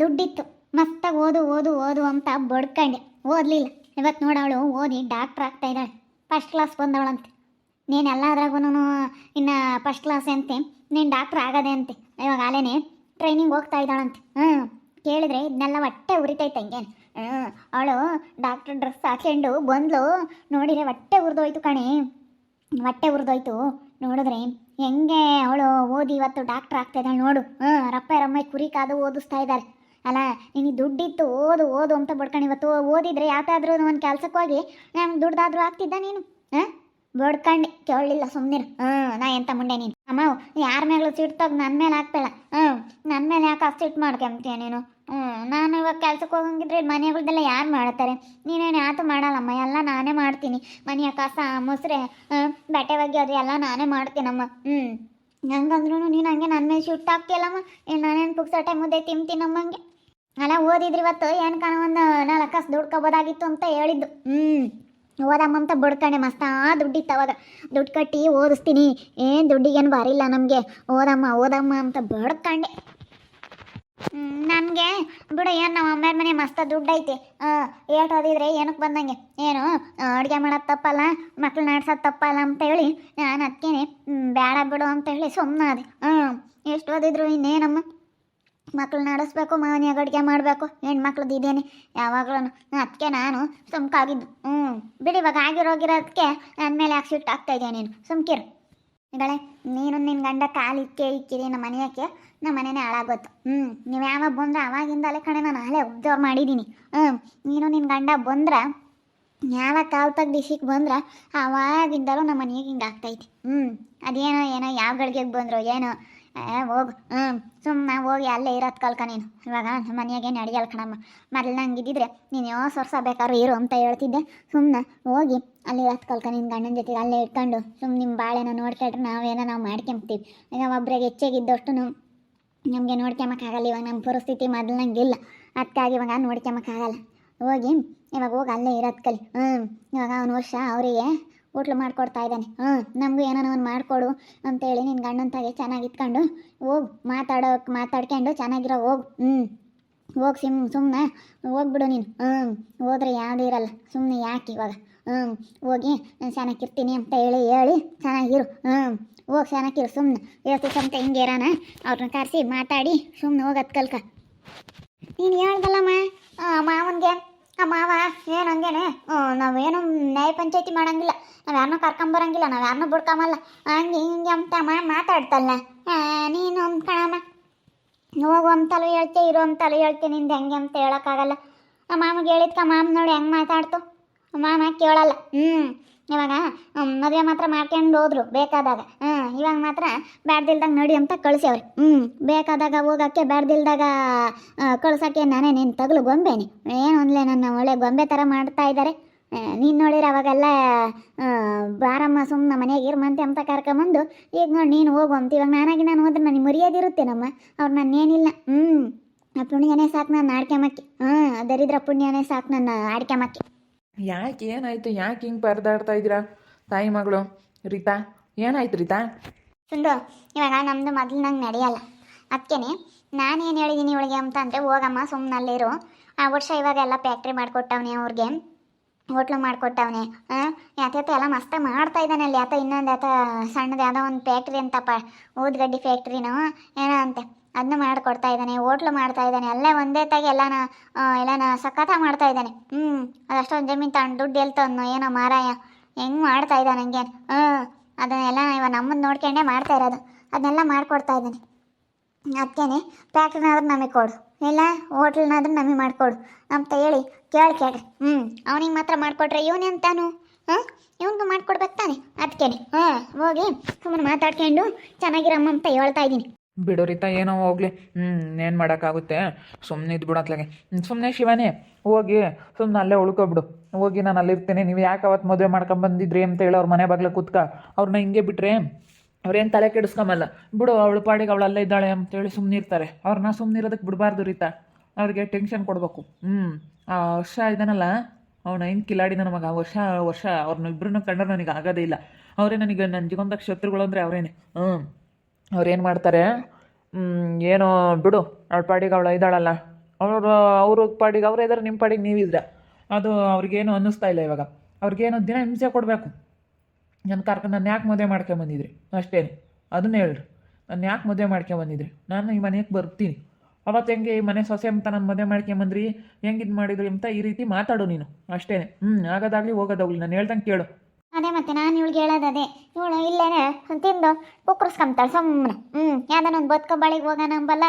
ದುಡ್ಡಿತ್ತು. ಮಸ್ತಾಗಿ ಓದು ಓದು ಓದು ಅಂತ ಬಡ್ಕಂಡೆ. ಓದಲಿಲ್ಲ. ಇವತ್ತು ನೋಡವಳು ಓದಿ ಡಾಕ್ಟ್ರ್ ಆಗ್ತಾ ಇದ್ದಾಳೆ. ಫಸ್ಟ್ ಕ್ಲಾಸ್ ಬಂದವಳಂತೆ. ನೀನು ಎಲ್ಲದ್ರಾಗೂ ಇನ್ನು ಫಸ್ಟ್ ಕ್ಲಾಸ್ ಅಂತೆ. ನೀನು ಡಾಕ್ಟ್ರ್ ಆಗದೆ ಅಂತೆ. ಇವಾಗ ಅಲೇನೆ ಟ್ರೈನಿಂಗ್ ಹೋಗ್ತಾ ಇದ್ದಾಳಂತೆ. ಹ್ಞೂ ಕೇಳಿದ್ರೆ ಇದನ್ನೆಲ್ಲ ಹೊಟ್ಟೆ ಉರಿತೈತೆ ಹಂಗೇನು. ಅವಳು ಡಾಕ್ಟ್ರ್ ಡ್ರೆಸ್ ಹಾಕೊಂಡು ಬಂದ್ಲು. ನೋಡಿದ್ರೆ ಹೊಟ್ಟೆ ಉರಿದೋಯ್ತು ಕಣೆ. ಹೊಟ್ಟೆ ಉರಿದೋಯ್ತು. ನೋಡಿದ್ರೆ ಹೆಂಗೆ ಅವಳು ಓದಿ ಇವತ್ತು ಡಾಕ್ಟ್ರ್ ಆಗ್ತಾ ಇದ್ದಾಳೆ ನೋಡು. ಹ್ಞೂ ರಪ್ಪೆ ರಮ್ಮ ಕುರಿ ಕಾದು ಓದಿಸ್ತಾ ಇದ್ದಾರೆ. ಅಲ್ಲ, ನಿನಗೆ ದುಡ್ಡಿತ್ತು, ಓದು ಓದು ಅಂತ ಬಡ್ಕೊಂಡು ಇವತ್ತು. ಓದಿದ್ರೆ ಯಾವ್ದಾದ್ರೂ ಒಂದು ಕೆಲ್ಸಕ್ಕೆ ಹೋಗಿ ದುಡ್ಡಾದರೂ ಆಗ್ತಿದ್ದ ನೀನು? ಹಾಂ? ಬಡ್ಕಂಡು ಕೇಳಲಿಲ್ಲ ಸುಮ್ಮನಿರು ಹ್ಞೂ ನಾ ಎಂತ ಮುಂಡೆ ನೀನು? ಅಮ್ಮ ಯಾರ ಮೇಲೂ ಸಿಟ್ಟೋಗಿ ನನ್ನ ಮೇಲೆ ಹಾಕ್ಬೇಡ. ಹ್ಞೂ ನನ್ನ ಮೇಲೆ ಯಾಕೆ ಅಷ್ಟು ಸಿಟ್ಟು ಮಾಡ್ಕೊಂತೀಯ ನೀನು? ಹ್ಞೂ ನಾನು ಇವಾಗ ಕೆಲ್ಸಕ್ಕೆ ಹೋಗಂಗಿದ್ರೆ ಮನೆಗಳ್ದೆಲ್ಲ ಯಾರು ಮಾಡ್ತಾರೆ? ನೀನೇನು ಯಾತು ಮಾಡಲ್ಲಮ್ಮ, ಎಲ್ಲ ನಾನೇ ಮಾಡ್ತೀನಿ. ಮನೆಯ ಕಸ, ಮೊಸರೆ ಬಟ್ಟೆ ಒಗೆಯೋದು ಎಲ್ಲ ನಾನೇ ಮಾಡ್ತೀನಮ್ಮ. ಹ್ಞೂ ಹಂಗಂದ್ರೂ ನೀನು ಹಂಗೆ ನನ್ನ ಮೇಲೆ ಸಿಟ್ಟು ಹಾಕ್ತಿಯಲ್ಲಮ್ಮ? ನಾನೇನು ಪುಕ್ಸಟ್ಟೆ ಮುದ್ದೆ ತಿಂತೀನಮ್ಮಂಗೆ ಅಲ್ಲ, ಓದಿದ್ರಿ ಇವತ್ತು ಏನು ಕಾಣ, ಒಂದು ನಾಲ್ಕು ಕಾಸು ದುಡ್ಕೋಬೋದಾಗಿತ್ತು ಅಂತ ಹೇಳಿದ್ದು. ಹ್ಞೂ ಓದಮ್ಮ ಅಂತ ಬಡ್ಕಂಡೆ ಮಸ್ತ ದುಡ್ಡಿತ್ತು ಅವಾಗ. ದುಡ್ಡು ಕಟ್ಟಿ ಓದಿಸ್ತೀನಿ. ಏನು ದುಡ್ಡಿಗೇನು ಬರಿಲ್ಲ ನಮಗೆ. ಓದಮ್ಮ ಓದಮ್ಮ ಅಂತ ಬಡ್ಕಂಡೆ ನನಗೆ ಬಿಡು, ಏನು ನಮ್ಮ ಅಮ್ಮ ಮನೆ ಮಸ್ತ ದುಡ್ಡು ಐತಿ ಏಟ್ ಓದಿದ್ರೆ ಏನಕ್ಕೆ ಬಂದಂಗೆ? ಏನು ಅಡುಗೆ ಮಾಡೋದು ತಪ್ಪಲ್ಲ, ಮಕ್ಳು ನಾಡ್ಸೋದು ತಪ್ಪಲ್ಲ ಅಂತ ಹೇಳಿ ನಾನು ಅದಕ್ಕೇನೆ ಬೇಡ ಬಿಡು ಅಂತ ಹೇಳಿ ಸುಮ್ಮನೆ ಅದೇ ಹ್ಞೂ ಎಷ್ಟು ಓದಿದ್ರು ಇನ್ನೇನಮ್ಮ? ಮಕ್ಳು ನಡೆಸ್ಬೇಕು ಮನೆಯಾಗ ಅಡುಗೆ ಮಾಡಬೇಕು ಹೆಣ್ಮಕ್ಳದ್ದು ಇದೇನೆ. ಯಾವಾಗಲೂ ಅದಕ್ಕೆ ನಾನು ಸುಮ್ಕಾಗಿದ್ದು. ಹ್ಞೂ ಬಿಡಿ, ಇವಾಗ ಆಗಿರೋಗಿರೋದಕ್ಕೆ ನನ್ನ ಮೇಲೆ ಯಾಕೆ ಆಗ್ತಾ ಇದೆಯಾ ನೀನು? ಸುಮ್ಕಿರು. ಗಳೆ ನೀನು ನಿನ್ನ ಗಂಡ ಕಾಲು ಇಕ್ಕೆ ಇಕ್ಕಿರಿ ನಮ್ಮ ಮನೆಯಕ್ಕೆ, ನಮ್ಮ ಮನೆಯೇ ಹಾಳಾಗೋತು. ಹ್ಞೂ ನೀವು ಯಾವಾಗ ಬಂದ್ರೆ ಅವಾಗಿಂದಲೇ ಕಣೆ ನಾನು ಅಲ್ಲೇ ಒಬ್ಸರ್ವ್ ಮಾಡಿದ್ದೀನಿ ಹ್ಞೂ ನೀನು ನಿನ್ನ ಗಂಡ ಬಂದ್ರೆ, ಯಾವ ಕಾಲು ತಗ್ ದಿಶಿಗೆ ಬಂದ್ರೆ ಅವಾಗಿಂದಲೂ ನಮ್ಮ ಮನೆಗೆ ಹಿಂಗೆ ಆಗ್ತೈತಿ ಹ್ಞೂ ಅದೇನೋ, ಏನೋ ಯಾವ ಗಳಿಗೆಗೆ ಬಂದ್ರು, ಏನೋ. ಹೋಗು. ಹ್ಞೂ ಸುಮ್ಮನೆ ಹೋಗಿ ಅಲ್ಲೇ ಇರೋದು ಕಲ್ಕ ನೀನು. ಇವಾಗ ಮನೆಯಾಗೆ ನಡೆಯಲ್ಲ ಕಣಮ್ಮ. ಮೊದಲು ಇದ್ದಿದ್ರೆ ನೀನು ಯಾವ ವರ್ಷ ಬೇಕಾದ್ರೂ ಇರು ಅಂತ ಹೇಳ್ತಿದ್ದೆ. ಸುಮ್ಮನೆ ಹೋಗಿ ಅಲ್ಲಿ ಇರೋದು ಕಲ್ಕ ನಿನ್ನ ಗಂಡನ ಜೊತೆಗೆ ಅಲ್ಲೇ ಇಟ್ಕೊಂಡು ಸುಮ್ಮನೆ ನಿಮ್ಮ ಬಾಳೆನ ನೋಡ್ಕೊಂಡ್ರೆ ನಾವೇನೋ ನಾವು ಮಾಡ್ಕೊಂತೀವಿ ಈಗ ಒಬ್ರಿಗೆ ಹೆಚ್ಚಾಗಿದ್ದಷ್ಟು ನಮಗೆ ನೋಡ್ಕೊಂಬಕ್ಕಾಗಲ್ಲ ಇವಾಗ ನಮ್ಮ ಪರಿಸ್ಥಿತಿ ಮೊದಲು ನಂಗಿಲ್ಲ ಅದಕ್ಕಾಗಿ ಇವಾಗ ನೋಡ್ಕೊಂಬಕ್ಕಾಗಲ್ಲ ಹೋಗಿ, ಇವಾಗ ಹೋಗಿ ಅಲ್ಲೇ ಇರೋದ್ ಕಲಿ. ಹ್ಞೂ ಇವಾಗ ಅವ್ನು ವರ್ಷ ಅವರಿಗೆ ಹೋಟ್ಲು ಮಾಡ್ಕೊಡ್ತಾ ಇದ್ದಾನೆ. ಹಾಂ ನಮಗೂ ಏನೋ ಒಂದು ಮಾಡಿಕೊಡು ಅಂತೇಳಿ ನಿನ್ನ ಗಂಡನ ತಾಗೆ ಚೆನ್ನಾಗಿ ಇಟ್ಕೊಂಡು ಹೋಗು, ಮಾತಾಡೋಕೆ ಮಾತಾಡ್ಕೊಂಡು ಚೆನ್ನಾಗಿರೋ ಹೋಗು. ಹ್ಞೂ ಹೋಗಿ ಸಿಮ್ ಸುಮ್ಮನೆ ಹೋಗ್ಬಿಡು ನೀನು. ಹ್ಞೂ ಹೋದ್ರೆ ಯಾವುದೂ ಇರಲ್ಲ ಸುಮ್ಮನೆ ಯಾಕೆ ಇವಾಗ? ಹ್ಞೂ ಹೋಗಿ ನಾನು ಚೆನ್ನಾಗಿರ್ತೀನಿ ಅಂತ ಹೇಳಿ ಹೇಳಿ ಚೆನ್ನಾಗಿರು. ಹ್ಞೂ ಹೋಗಿ ಚೆನ್ನಾಗಿರು ಸುಮ್ಮನೆ ಹೇಳ್ತೀವಿ ಸಂತೆ ಹಿಂಗೆ ಇರೋಣ ಅವ್ರನ್ನ ಕರೆಸಿ ಮಾತಾಡಿ ಸುಮ್ಮನೆ ಹೋಗೋದು ಕಲ್ಕ ನೀನು ಹೇಳ್ದಲ್ಲಮ್ಮ ಮಾವನಿಗೆ? ಆ ಮಾವ, ಏನು ಹಂಗೇನೆ? ನಾವೇನು ನ್ಯಾಯ ಪಂಚಾಯತಿ ಮಾಡಂಗಿಲ್ಲ. ನಾವು ಕರ್ಕೊಂಬರಂಗಿಲ್ಲ ನಾವು ಯಾರನ್ನೂ ಬಿಡ್ಕೊಂಬಲ್ಲ ಹಂಗೆ ಹಿಂಗೆ ಅಂತ ಮಾತಾಡ್ತಲ್ಲ ನೀನು ಅಂದ್ಕಣಮ್ಮ ಹೋಗು ಅಂತಲೂ ಹೇಳ್ತೆ, ಇರೋ ಅಂತಲೂ ಹೇಳ್ತೆ, ನಿಂದು ಹೆಂಗೆ ಅಂತ ಹೇಳೋಕ್ಕಾಗಲ್ಲ. ಮಾಮಗೆ ಹೇಳಿದ್ಕ ಮಾಮ ನೋಡಿ ಹೆಂಗೆ ಮಾತಾಡ್ತು? ಮಾಮ ಕೇಳಲ್ಲ. ಹ್ಞೂ ಇವಾಗ ಮದುವೆ ಮಾತ್ರ ಮಾಡ್ಕೊಂಡು ಹೋದ್ರು ಬೇಕಾದಾಗ. ಇವಾಗ ಮಾತ್ರ ಬ್ಯಾಡ್ದಿಲ್ದಾಗ ನಡಿ ಅಂತ ಕಳಿಸ್ಯವ್ರಿ. ಹ್ಞೂ ಬೇಕಾದಾಗ ಹೋಗಕ್ಕೆ ಬ್ಯಾಡ್ದಿಲ್ದಾಗ ಕಳ್ಸೋಕ್ಕೆ ನಾನೇ ನೀನು ತಗಲು ಗೊಂಬೆನಿ. ಏನು ಒಂದ್ಲೆ ನನ್ನ ಒಳ್ಳೆ ಗೊಂಬೆ ಥರ ಮಾಡ್ತಾ ಇದ್ದಾರೆ ನೀನು ನೋಡಿರ ಅವಾಗೆಲ್ಲ ಬಾರಮ್ಮ ಸುಮ್ಮನೆ ಮನೆಗೆ ಇರ್ಮಂತೆ ಅಂತ ಕರ್ಕೊಂಬಂದು, ಈಗ ನೋಡಿ ನೀನು ಹೋಗು ಅಂತ ಇವಾಗ ನಾನಾಗಿ ನಾನು ಹೋದ್ರೆ ನನಗೆ ಮರ್ಯಾದಿರುತ್ತೇನಮ್ಮ ಅವ್ರು ನನ್ನೇನಿಲ್ಲ ಹ್ಞೂ ಆ ಪುಣ್ಯನೇ ಸಾಕು ನಾನು ಆಡ್ಕೊಂಬಕ್ಕೆ ಹ್ಞೂ ದರಿದ್ರ ಪುಣ್ಯನೇ ಸಾಕು ನನ್ನ ಆಡ್ಕೊಂಬಕ್ಕೆ ಯಾಕೆ ಏನಾಯ್ತು? ಯಾಕೆ ಹಿಂಗೆ ಪರದಾಡ್ತಾ ಇದ್ದೀರಾ ತಾಯಿ ಮಗಳು? ರೀತಾ? ಏನಾಯ್ತು ರೀತಾ? ಸುಂದು ಇವಾಗ ನಮ್ಮದು ಮೊದಲು ನಂಗೆ ನಡೆಯಲ್ಲ. ಅದಕ್ಕೇನೆ ನಾನೇನು ಹೇಳಿದ್ದೀನಿ ಇವಳಿಗೆ ಅಂತ ಅಂದರೆ, ಹೋಗಮ್ಮ ಸುಮ್ಮನೆ ಅಲ್ಲಿರು ಆ ವರ್ಷ ಇವಾಗ ಎಲ್ಲ ಫ್ಯಾಕ್ಟ್ರಿ ಮಾಡಿಕೊಟ್ಟವನೆ ಅವ್ರಿಗೆ. ಹೋಟ್ಲು ಮಾಡಿಕೊಟ್ಟವನೆ. ಹಾಂ ಯಾತ ಎಲ್ಲ ಮಸ್ತ ಮಾಡ್ತಾ ಇದ್ದಾನೆ ಅಲ್ಲಿ. ಯಾತ ಇನ್ನೊಂದು ಯಾತ ಸಣ್ಣದು ಯಾವುದೋ ಒಂದು ಫ್ಯಾಕ್ಟ್ರಿ ಅಂತಪ್ಪ, ಊದ್ಗಡ್ಡಿ ಫ್ಯಾಕ್ಟ್ರಿನೋ ಏನೋ ಅಂತೆ. ಅದನ್ನ ಮಾಡಿಕೊಡ್ತಾ ಇದ್ದಾನೆ, ಹೋಟ್ಲು ಮಾಡ್ತಾ ಇದ್ದಾನೆ. ಅಲ್ಲೇ ಒಂದೇ ತಾಗಿ ಎಲ್ಲನ ಎಲ್ಲಾನ ಎಲ್ಲನ ಸಖತ್ತ ಮಾಡ್ತಾ ಇದ್ದಾನೆ. ಹ್ಞೂ ಅದಷ್ಟೊಂದು ಜಮೀನು ತಗೊಂಡು ದುಡ್ಡು ಎಲ್ತವನು ಏನೋ ಮಾರಾಯ. ಹೆಂಗೆ ಮಾಡ್ತಾ ಇದ್ದಾನೆ ಹಂಗೆ ಹ್ಞೂ ಅದನ್ನೆಲ್ಲ ಇವ ನಮ್ಮನ್ನು ನೋಡ್ಕೊಂಡೇ ಮಾಡ್ತಾ ಇರೋದು. ಅದನ್ನೆಲ್ಲ ಮಾಡ್ಕೊಡ್ತಾ ಇದ್ದೀನಿ. ಅದಕ್ಕೇನೆ ಪ್ಯಾಕ್ಟ್ರಿನಾದ್ರೂ ನಮಗೆ ಕೊಡು. ಇಲ್ಲ ಹೋಟ್ಲ್ನಾದ್ರೂ ನಮಗೆ ಮಾಡಿಕೊಡು. ಅಂತ ಹೇಳಿ ಕೇಳಿ ಕೇಳ್ರಿ. ಹ್ಞೂ ಅವನಿಗೆ ಮಾತ್ರ ಮಾಡಿಕೊಟ್ರೆ ತಾನು ಹಾಂ? ಇವನಿಗೂ ಮಾಡಿಕೊಡ್ಬೇಕು ತಾನೆ. ಅದಕ್ಕೇನೆ ಹಾಂ, ಹೋಗಿ ಸುಮ್ಮನೆ ಮಾತಾಡ್ಕೊಂಡು ಚೆನ್ನಾಗಿರಮ್ಮ ಅಂತ ಹೇಳ್ತಾ ಇದ್ದೀನಿ. ಬಿಡು ರೀತಾ, ಏನೋ ಹೋಗ್ಲಿ. ಹ್ಞೂ ಏನು ಮಾಡೋಕ್ಕಾಗುತ್ತೆ? ಸುಮ್ಮನೆ ಇದ್ದು ಬಿಡತ್ಲಾಗೆ ಸುಮ್ಮನೆ ಶಿವನೇ, ಹೋಗಿ ಸುಮ್ಮನೆ ಅಲ್ಲೇ ಉಳ್ಕೊಬಿಡು. ಹೋಗಿ ನಾನು ಅಲ್ಲಿರ್ತೀನಿ. ನೀವು ಯಾಕೆ ಅವತ್ತು ಮದುವೆ ಮಾಡ್ಕೊಂಬಂದಿದ್ರಿ ಅಂತ ಹೇಳಿ ಅವ್ರ ಮನೆ ಬಾಗ್ಲ ಕೂತ್ಕ ಅವ್ರನ್ನ ಹಿಂಗೆ ಬಿಟ್ರೆ ಅವ್ರೇನು ತಲೆ ಕೆಡಿಸ್ಕೊಂಬಲ್ಲ. ಬಿಡು, ಅವಳು ಪಾಡಿಗೆ ಅವಳು ಅಲ್ಲೇ ಇದ್ದಾಳೆ ಅಂತೇಳಿ ಸುಮ್ಮನೆ ಇರ್ತಾರೆ. ಅವ್ರನ್ನ ಸುಮ್ಮನೆ ಇರೋದಕ್ಕೆ ಬಿಡಬಾರ್ದು ರೀತಾ. ಅವ್ರಿಗೆ ಟೆನ್ಷನ್ ಕೊಡಬೇಕು. ಹ್ಞೂ ಆ ವರ್ಷ ಇದ್ದಾನಲ್ಲ ಅವನ ಏನು ಕಿಲಾಡಿ ನಮಗೆ ಆ ವರ್ಷ ವರ್ಷ ಅವ್ರನ್ನ ಇಬ್ಬರನ್ನ ಕಂಡ್ರೆ ನನಗೆ ಆಗೋದೇ ಇಲ್ಲ. ಅವರೇ ನನಗೆ ನನ್ನ ಜೀವನದಾಗ ಶತ್ರುಗಳು ಅಂದರೆ ಅವರೇನೆ. ಹ್ಞೂ ಅವ್ರೇನು ಮಾಡ್ತಾರೆ? ಏನು ಬಿಡು, ಅವಳ ಪಾಡಿಗೆ ಅವಳು ಇದ್ದಾಳಲ್ಲ. ಅವರು ಅವ್ರ ಪಾಡಿಗೆ ಅವ್ರು ಇದ್ದಾರೆ ನಿಮ್ಮ ಪಾಡಿಗೆ ನೀವಿದ್ರೆ ಅದು ಅವ್ರಿಗೇನು ಅನ್ನಿಸ್ತಾ ಇಲ್ಲ ಇವಾಗ. ಅವ್ರಿಗೇನು ದಿನ ಹಿಂಸೆ ಕೊಡಬೇಕು. ನನ್ನ ಕರ್ಕೊಂಡು ನಾನು ಯಾಕೆ ಮದುವೆ ಮಾಡ್ಕೊಂಬಂದಿದ್ರಿ ಅಷ್ಟೇ ಅದನ್ನ ಹೇಳ್ರಿ. ನಾನು ಯಾಕೆ ಮದುವೆ ಮಾಡ್ಕೊಂಬಂದಿದ್ರಿ ನಾನು ಈ ಮನೆಗೆ ಬರ್ತೀನಿ. ಅವತ್ತು ಹೆಂಗೆ ಈ ಮನೆ ಸೊಸೆ ಅಂತ ನಾನು ಮದುವೆ ಮಾಡ್ಕೊಂಬಂದ್ರಿ ಹೆಂಗೆ ಇದು ಮಾಡಿದ್ರಿ ಅಂತ ಈ ರೀತಿ ಮಾತಾಡು ನೀನು. ಅಷ್ಟೇ ಹ್ಞೂ ಆಗೋದಾಗಲಿ ಹೋಗೋದಾಗಲಿ. ನಾನು ಹೇಳ್ದಂಗೆ ಕೇಳು. ಅದೇ ಮತ್ತೆ ನಾನು ಇವಳಿಗೆ ಹೇಳೋದು ಅದೇ. ಇವಳು ಇಲ್ಲೇನೆ ತಿಂದು ಕುಕ್ಕರ್ಸ್ಕೊಂತಾಳೆ ಸುಮ್ಮನೆ. ಹ್ಞೂ ಯಾವ್ದಾನೊಂದು ಬದುಕೋ ಬಳಿಗೆ ಹೋಗೋಣ ಅಂಬಲ್ಲ,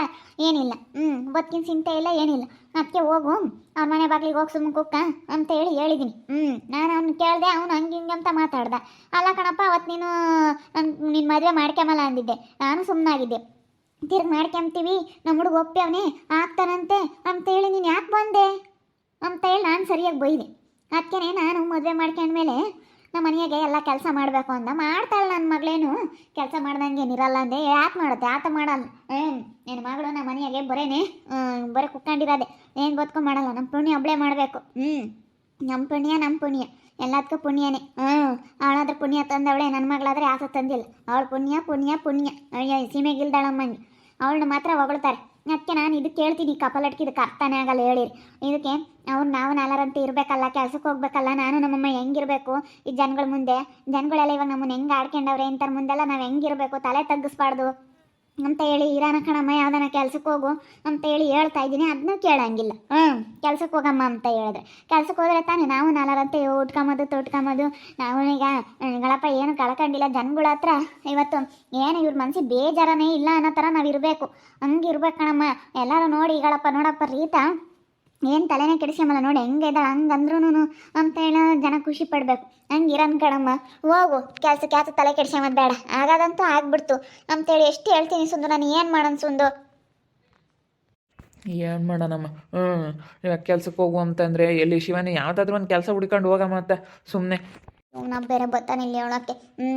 ಏನಿಲ್ಲ. ಹ್ಞೂ ಬದುಕಿನ ಚಿಂತೆ ಇಲ್ಲ, ಏನಿಲ್ಲ. ಅದಕ್ಕೆ ಹೋಗು, ಅವ್ರ ಮನೆ ಬಾಗಿಲಿಗೆ ಹೋಗಿ ಸುಮ್ಮನೆ ಕುಕ್ಕ ಅಂತ ಹೇಳಿ ಹೇಳಿದ್ದೀನಿ ಹ್ಞೂ ನಾನು ಅವ್ನು ಕೇಳಿದೆ, ಅವ್ನು ಹಂಗೆ ಹಿಂಗೆ ಅಂತ ಮಾತಾಡ್ದೆ. ಅಲ್ಲ ಕಣಪ್ಪ ಅವತ್ತು ನೀನು ನಿನ್ನ ಮದುವೆ ಮಾಡ್ಕೊಂಬಲ್ಲ ಅಂದಿದ್ದೆ. ನಾನು ಸುಮ್ಮನಾಗಿದ್ದೆ ತಿರ್ಗಿ ಮಾಡ್ಕೊಂತೀವಿ ನಮ್ಮ ಹುಡುಗ ಒಪ್ಪ್ಯವನೇ, ಆಗ್ತಾನಂತೆ ಅಂತೇಳಿ ನೀನು ಯಾಕೆ ಬಂದೆ? ಅಂತ ಹೇಳಿ ನಾನು ಸರಿಯಾಗಿ ಬೈದೆ. ಅದಕ್ಕೆ ನಾನು ಮದುವೆ ಮಾಡ್ಕೊಂಡ್ಮೇಲೆ ನಮ್ಮ ಮನೆಯಾಗೆ ಎಲ್ಲ ಕೆಲಸ ಮಾಡಬೇಕು ಅಂದ. ಮಾಡ್ತಾಳೆ ನನ್ನ ಮಗಳೇನು. ಕೆಲಸ ಮಾಡ್ದಂಗೆ ಏನಿರಲ್ಲ ಅಂದೆ. ಯಾಕೆ ಮಾಡುತ್ತೆ? ಆತ ಮಾಡಲ್ಲ. ಏನು ನಿನ್ನ ಮಗಳು ನಮ್ಮ ಮನೆಯಾಗೆ ಬರೇನೆ ಬರೀ ಕುತ್ಕೊಂಡಿರೋದೆ ಏನು ಬದುಕು ಮಾಡಲ್ಲ. ನಮ್ಮ ಪುಣ್ಯ ಒಬ್ಬಳೇ ಮಾಡಬೇಕು. ಹ್ಞೂ ನಮ್ಮ ಪುಣ್ಯ ನಮ್ಮ ಪುಣ್ಯ. ಎಲ್ಲದಕ್ಕೂ ಪುಣ್ಯನೇ. ಹ್ಞೂ ಅವಳಾದ್ರೆ ಪುಣ್ಯ ತಂದವಳೆ ನನ್ನ ಮಗಳಾದ್ರೆ ಆಸೆ ತಂದಿಲ್ಲ. ಅವಳು ಪುಣ್ಯ ಪುಣ್ಯ ಪುಣ್ಯ. ಅಯ್ಯೋ ಸೀಮೆಗಿಲ್ದಾಳಮ್ಮಂಗೆ. ಅವಳನ್ನ ಮಾತ್ರ ಹೊಗಳ್ತಾರೆ. ಅದಕ್ಕೆ ನಾನು ಇದು ಕೇಳ್ತೀನಿ ಕಪಲಟ್ಗೆ ಇದಕ್ಕೆ ಅರ್ಥನೇ ಆಗಲ್ಲ ಹೇಳಿರಿ. ಇದಕ್ಕೆ ಅವ್ರು ನಾವು ನಾಲ್ಕರಂತೆ ಇರಬೇಕಲ್ಲ ಕೆಲಸಕ್ಕೆ ಹೋಗ್ಬೇಕಲ್ಲ, ನಾನು ನಮ್ಮಮ್ಮ ಹೆಂಗಿರಬೇಕು? ಈ ಜನಗಳ ಮುಂದೆ, ಜನಗಳೆಲ್ಲ ಇವಾಗ ನಮ್ಮನ್ನ ಹೆಂಗೆ ಆಡ್ಕೊಂಡವ್ರೆ, ಇಂಥರ ಮುಂದೆಲ್ಲ ನಾವು ಹೆಂಗಿರಬೇಕು? ತಲೆ ತಗ್ಗಿಸ್ಬಾರ್ದು. ಅಂತ ಹೇಳಿ ಇರಾನ ಕಣಮ್ಮ ಯಾವ್ದಾನ ಕೆಲ್ಸಕ್ಕೆ ಹೋಗು ಅಂತ ಹೇಳಿ ಹೇಳ್ತಾ ಇದ್ದೀನಿ. ಅದನ್ನೂ ಕೇಳಂಗಿಲ್ಲ. ಹ್ಞೂ ಕೆಲ್ಸಕ್ಕೆ ಹೋಗಮ್ಮ ಅಂತ ಹೇಳಿದ್ರೆ. ಕೆಲ್ಸಕ್ಕೆ ಹೋದ್ರೆ ತಾನೇ ನಾವು ನಾಲ್ಕರಂತೆ ಉಟ್ಕೊಂಬೋದು ತೊಟ್ಕೊಂಬೋದು. ನಾವು ಈಗ ಗಳಪ್ಪ ಏನು ಕಳ್ಕೊಂಡಿಲ್ಲ. ಜನಗಳ ಹತ್ರ ಇವತ್ತು ಏನು ಇವ್ರ ಮನ್ಸಿಗೆ ಬೇಜಾರನೇ ಇಲ್ಲ ಅನ್ನೋ ಥರ ನಾವು ಇರಬೇಕು ಹಂಗೆ ಇರ್ಬೇಕು ಕಣಮ್ಮ. ಎಲ್ಲರೂ ನೋಡಿ ಗಳಪ್ಪ ನೋಡಪ್ಪ ರೀತಾ. ಏನು ತಲೆನೇ ಕೆಡಿಸ್ಕೊಂಬಲ್ಲ ನೋಡಿ, ಹೆಂಗೆ ಇದ್ದಾಳೆ ಹಂಗೆ ಅಂದ್ರೂ ಅಂತ ಹೇಳೋ ಜನ ಖುಷಿ ಪಡಬೇಕು. ಹಂಗೆ ಇರನ್ ಕಣಮ್ಮ, ಹೋಗು, ಕೆಲಸ ಕ್ಯಾತ ತಲೆ ಕೆಡಿಸ್ಕೊಂಬದ್ ಬೇಡ. ಆಗೋದಂತೂ ಆಗ್ಬಿಡ್ತು. ಅಂತೇಳಿ ಎಷ್ಟು ಹೇಳ್ತೀನಿ ಸುಂದು, ನಾನು ಏನು ಮಾಡೋಣ ಸುಂದು? ಏನು ಮಾಡೋಣಮ್ಮ? ಹ್ಞೂ ಇವಾಗ ಕೆಲ್ಸಕ್ಕೆ ಹೋಗು ಅಂತಂದರೆ ಎಲ್ಲಿ ಶಿವನೇ ಯಾವುದಾದ್ರೂ ಒಂದು ಕೆಲಸ ಹುಡ್ಕೊಂಡು ಹೋಗಮ್ಮ ಅಂತ ಸುಮ್ಮನೆ ನಾವು ಬೇರೆ ಬರ್ತಾನೆ ಇಲ್ಲಿ ಹೇಳೋಕ್ಕೆ ಹ್ಞೂ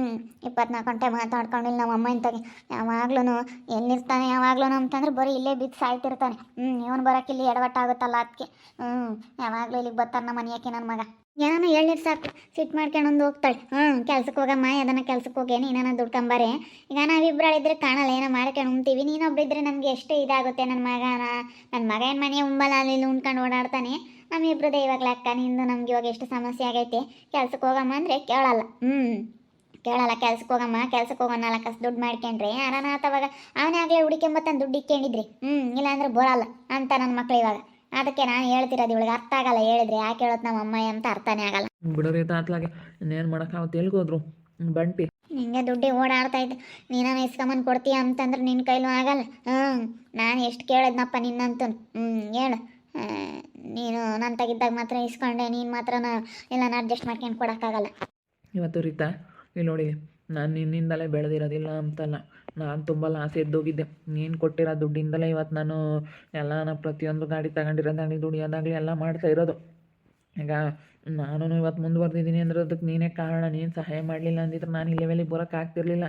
ಇಪ್ಪತ್ನಾಲ್ಕು ಗಂಟೆ ಮಾತಾಡ್ಕೊಂಡಿಲ್ಲ ನಮ್ಮ ಅಮ್ಮ ಇಂತಾಗೆ. ಯಾವಾಗ್ಲೂ ಎಲ್ಲಿರ್ತಾನೆ ಯಾವಾಗ್ಲೂ ಅಂತಂದ್ರೆ ಬರೀ ಇಲ್ಲೇ ಬಿದ್ದು ಸಾಯ್ತಿರ್ತಾನೆ. ಹ್ಞೂ ಇವನು ಬರೋಕ್ಕೆ ಇಲ್ಲಿ ಎಡವಟ್ಟಾಗುತ್ತಲ್ಲ ಅದಕ್ಕೆ ಹ್ಞೂ ಯಾವಾಗಲೂ ಇಲ್ಲಿಗೆ ಬರ್ತಾನೆ ನಮ್ಮ ಮನೆಯಾಕೆ ನನ್ನ ಮಗ. ಏನೋ ಹೇಳಿರ್ ಸಾಕು, ಸಿಟ್ ಮಾಡ್ಕೊಂಡು ಹೋಗ್ತಾಳೆ. ಹ್ಞೂ ಕೆಲ್ಸಕ್ಕೆ ಹೋಗಮ್ಮ ಅದನ್ನ ಕೆಲ್ಸಕ್ಕೆ ಹೋಗಿ ಏನಾನ ದುಡ್ಕೊಂಬಾರೆ. ಈಗ ನಾವಿಬ್ಬರಳಿದ್ರೆ ಕಾಣಲ್ಲ, ಏನೋ ಮಾಡ್ಕೊಂಡು ಉಣ್ತೀವಿ. ನೀನೊಬ್ಳಿದ್ರೆ ನಮಗೆ ಎಷ್ಟು ಇದಾಗುತ್ತೆ ನನ್ನ ಮಗನ. ನನ್ನ ಮಗ ಏನು ಮನೆ ಉಂಬಲ್ಲ ಅಲ್ಲಿ ಉಣ್ಕೊಂಡು ಓಡಾಡ್ತಾನೆ. ನಮ್ಮಿಬ್ರದೇ ಇವಾಗಲೇ ಅಕ್ಕ ನಿಂದು ನಮ್ಗೆ ಇವಾಗ ಎಷ್ಟು ಸಮಸ್ಯೆ ಆಗೈತೆ? ಕೆಲ್ಸಕ್ಕೆ ಹೋಗಮ್ಮ ಅಂದರೆ ಕೇಳಲ್ಲ. ಹ್ಞೂ ಕೇಳಲ್ಲ ಕೆಲ್ಸಕ್ಕೆ ಹೋಗಮ್ಮ ಕೆಲ್ಸಕ್ಕೆ ಹೋಗೋ ನಾಲ್ಕು ಕಸ ದುಡ್ಡು ಮಾಡ್ಕೊಂಡ್ರೆ. ಅವಾಗ ಅವನೇ ಆಗಲೇ ಹುಡುಕೊಂಬತ್ತಾನೆ ದುಡ್ಡು ಇಕ್ಕೊಂಡಿದ್ರಿ. ಹ್ಞೂ ಇಲ್ಲಾಂದ್ರೆ ಬರಲ್ಲ ಅಂತ ನನ್ನ ಮಕ್ಳು ಇವಾಗ. ಅದಕ್ಕೆ ನಾನು ಹೇಳ್ತಿರೋದು ಇವಳಿಗೆ ಅರ್ಥ ಆಗಲ್ಲ ಹೇಳಿದ್ರೆ ಯಾಕೆ ಹೇಳೋದು ನಮ್ಮ ಅಮ್ಮ ಅಂತ ಅರ್ಥನೇ ಆಗಲ್ಲ. ಬಿಡೋರಿ ತಾತ್ಲಾಗೆ ಇನ್ನೇನು ಮಾಡೋಕ್ಕಾಗುತ್ತೆ ಎಲ್ಗೋದ್ರು ಬಂಟಿ ನಿಂಗೆ ದುಡ್ಡಿ ಓಡಾಡ್ತಾ ಇದ್ದೆ. ನೀನ ಇಸ್ಕೊಂಬಂದು ಕೊಡ್ತೀಯ ಅಂತಂದ್ರೆ ನಿನ್ನ ಕೈಲೂ ಆಗಲ್ಲ. ಹ್ಞೂ ನಾನು ಎಷ್ಟು ಕೇಳಿದ್ನಪ್ಪ ನಿನ್ನಂತೂ ಹ್ಞೂ ಹೇಳು. ನೀನು ನನ್ನ ತೆಗಿದ್ದಾಗ ಮಾತ್ರ ಇಸ್ಕೊಂಡೆ, ನೀನು ಮಾತ್ರ ಎಲ್ಲ ಅಡ್ಜಸ್ಟ್ ಮಾಡ್ಕೊಂಡು ಕೊಡೋಕ್ಕಾಗಲ್ಲ. ಇವತ್ತು ರೀತಾ, ಇಲ್ಲಿ ನೋಡಿ, ನಾನು ನಿನ್ನಿಂದಲೇ ಬೆಳೆದಿರೋದಿಲ್ಲ ಅಂತಲ್ಲ. ನಾನು ತುಂಬ ಲಾಸ್ ಎದ್ದೋಗಿದ್ದೆ. ನೀನು ಕೊಟ್ಟಿರೋ ದುಡ್ಡಿಂದಲೇ ಇವತ್ತು ನಾನು ಎಲ್ಲ ನಾನು ಪ್ರತಿಯೊಂದು ಗಾಡಿ ತಗೊಂಡಿರೋದಾಗಲಿ ದುಡಿಯೋದಾಗಲಿ ಎಲ್ಲ ಮಾಡ್ತಾ ಇರೋದು. ಈಗ ನಾನು ಇವತ್ತು ಮುಂದುವರೆದಿದ್ದೀನಿ ಅಂದ್ರೆ ಅದಕ್ಕೆ ನೀನೇ ಕಾರಣ. ನೀನು ಸಹಾಯ ಮಾಡಲಿಲ್ಲ ಅಂದಿದ್ರೆ ನಾನು ಈ ಲೆವೆಲಿಗೆ ಬರೋಕ್ಕೆ ಆಗ್ತಿರ್ಲಿಲ್ಲ.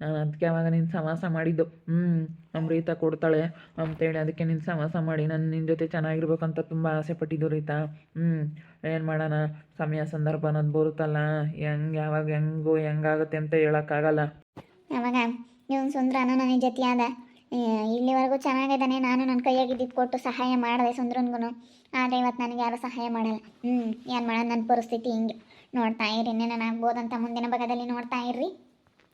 ನಾನು ಅದಕ್ಕೆ ಅವಾಗ ನಿನ್ನ ಸಮಾಸ ಮಾಡಿದ್ದು. ಹ್ಞೂ ನಮ್ಮ ರೀತಾ ಕೊಡ್ತಾಳೆ ಅಂತೇಳಿ ಅದಕ್ಕೆ ನಿನ್ನ ಸಮಾಸ ಮಾಡಿ ನಾನು ನಿನ್ನ ಜೊತೆ ಚೆನ್ನಾಗಿರ್ಬೇಕಂತ ತುಂಬ ಆಸೆ ಪಟ್ಟಿದ್ದು ರೀತಾ. ಹ್ಞೂ ಏನು ಮಾಡೋಣ? ಸಮಯ ಸಂದರ್ಭ ಅನ್ನೋದು ಬರುತ್ತಲ್ಲ. ಹೆಂಗೆ, ಯಾವಾಗ ಹೆಂಗೋ, ಹೆಂಗಾಗುತ್ತೆ ಅಂತ ಹೇಳೋಕ್ಕಾಗಲ್ಲ. ಅವಾಗ ಇವನು ಸುಂದ್ರನು ನನ್ನ ಜೊತೆ ಆದ. ಇಲ್ಲಿವರೆಗೂ ಚೆನ್ನಾಗಿದ್ದಾನೆ. ನಾನು ನನ್ನ ಕೈಯಾಗಿದ್ದಿದ್ದು ಕೊಟ್ಟು ಸಹಾಯ ಮಾಡಿದೆ ಸುಂದ್ರನ್ಗೂ ಆದರೆ ಇವತ್ತು ನನಗೆ ಯಾರೂ ಸಹಾಯ ಮಾಡಲ್ಲ. ಹ್ಞೂ ಏನು ಮಾಡೋಣ ನನ್ನ ಪರಿಸ್ಥಿತಿ ಹಿಂಗೆ. ನೋಡ್ತಾ ಇರಿ. ನಾನು ಆಗ್ಬೋದಂತ ಮುಂದಿನ ಭಾಗದಲ್ಲಿ ನೋಡ್ತಾ ಇರ್ರಿ.